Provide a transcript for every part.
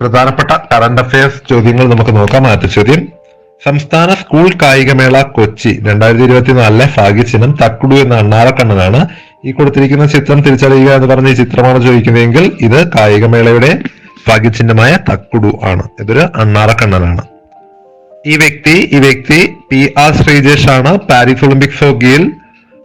പ്രധാനപ്പെട്ട current affairs ചോദ്യങ്ങൾ നമുക്ക് നോക്കാം ആദ്യ ചോദ്യം. സംസ്ഥാന സ്കൂൾ കായികമേള കൊച്ചി രണ്ടായിരത്തി ഇരുപത്തിനാലിലെ ഭാഗ്യചിഹ്നം തക്കുടു എന്ന അണ്ണാറക്കണ്ണനാണ് ഈ കൊടുത്തിരിക്കുന്ന ചിത്രം തിരിച്ചറിയുക എന്ന് പറഞ്ഞ ഈ ചിത്രമാണ് ചോദിക്കുന്നതെങ്കിൽ ഇത് കായികമേളയുടെ ഭാഗ്യചിഹ്നമായ തക്കുടു ആണ്. ഇതൊരു അണ്ണാറക്കണ്ണനാണ് ഈ വ്യക്തി ഈ വ്യക്തി പി ആർ ശ്രീജേഷ് ആണ്. പാരീസ് ഒളിമ്പിക്സ് ഹോക്കിയിൽ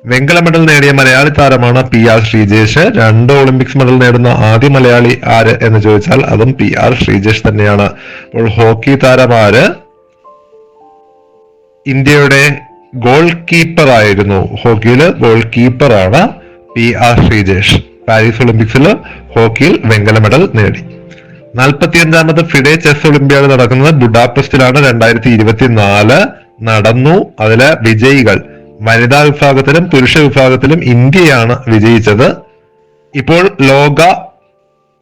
വെങ്കല മെഡൽ നേടിയ മലയാളി താരമാണ് പി ആർ ശ്രീജേഷ്. രണ്ട് ഒളിമ്പിക്സ് മെഡൽ നേടുന്ന ആദ്യ മലയാളി ആര് എന്ന് ചോദിച്ചാൽ അതും പി ആർ ശ്രീജേഷ് തന്നെയാണ്. അപ്പോൾ ഹോക്കി താരം ആര്? ഇന്ത്യയുടെ ഗോൾ കീപ്പർ ആയിരുന്നു. ഹോക്കിയിൽ ഗോൾ കീപ്പറാണ് പി ആർ ശ്രീജേഷ്. പാരീസ് ഒളിമ്പിക്സിൽ ഹോക്കിയിൽ വെങ്കല മെഡൽ നേടി. നാൽപ്പത്തിയഞ്ചാമത് ഫിഡെ ചെസ് ഒളിമ്പ്യാഡ് നടക്കുന്നത് ബുഡാപെസ്റ്റിലാണ്. രണ്ടായിരത്തി ഇരുപത്തിനാല് നടന്നു. അതിലെ വിജയികൾ വനിതാ വിഭാഗത്തിലും പുരുഷ വിഭാഗത്തിലും ഇന്ത്യയാണ് വിജയിച്ചത്. ഇപ്പോൾ ലോക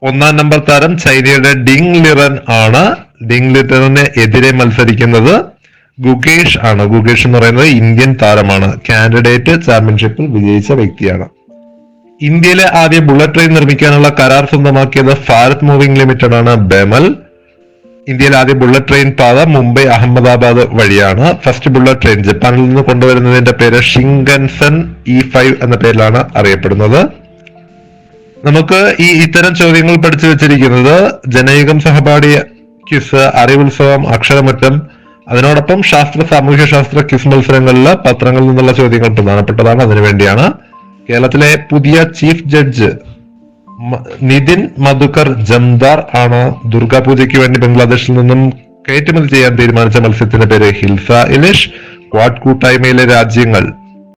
ഒന്നാം നമ്പർ താരം ചൈനയുടെ ഡിങ് ലിറൻ ആണ്. ഡിങ് ലിറന് എതിരെ മത്സരിക്കുന്നത് ഗുഗേഷ് ആണ്. ഗുഗേഷ് എന്ന് പറയുന്നത് ഇന്ത്യൻ താരമാണ്. കാൻഡിഡേറ്റ് ചാമ്പ്യൻഷിപ്പിൽ വിജയിച്ച വ്യക്തിയാണ്. ഇന്ത്യയിലെ ആദ്യ ബുള്ളറ്റ് ട്രെയിൻ നിർമ്മിക്കാനുള്ള കരാർ സ്വന്തമാക്കിയത് ഭാരത് മൂവിംഗ് ലിമിറ്റഡ് ആണ് ബെമൽ. ഇന്ത്യയിലെ ആദ്യ ബുള്ളറ്റ് ട്രെയിൻ പാത മുംബൈ അഹമ്മദാബാദ് വഴിയാണ്. ഫസ്റ്റ് ബുള്ളറ്റ് ട്രെയിൻ ജപ്പാനിൽ നിന്ന് കൊണ്ടുവരുന്നതിന്റെ പേര് ഷിങ്കൻസൺ ഇ ഫൈവ് എന്ന പേരിലാണ് അറിയപ്പെടുന്നത്. നമുക്ക് ഈ ഇത്തരം ചോദ്യങ്ങൾ പഠിച്ചു വെച്ചിരിക്കുന്നത് ജനയുഗം സഹപാഠി ക്വിസ് അറിവുത്സവം അക്ഷരമുറ്റം അതിനോടൊപ്പം ശാസ്ത്ര സാമൂഹ്യ ശാസ്ത്ര ക്വിസ് മത്സരങ്ങളിൽ പത്രങ്ങളിൽ നിന്നുള്ള ചോദ്യങ്ങൾ പ്രധാനപ്പെട്ടതാണ്. അതിനുവേണ്ടിയാണ് കേരളത്തിലെ പുതിയ ചീഫ് ജഡ്ജ് നിതിൻ മധുക്കർ ജംദാർ ആണ് ദുർഗാപൂജയ്ക്ക് വേണ്ടി ബംഗ്ലാദേശിൽ നിന്നും കയറ്റുമതി ചെയ്യാൻ തീരുമാനിച്ച മത്സ്യത്തിന്റെ പേര് ഹിൽസ ഇലിഷ്. ക്വാഡ് കൂട്ടായ്മയിലെ രാജ്യങ്ങൾ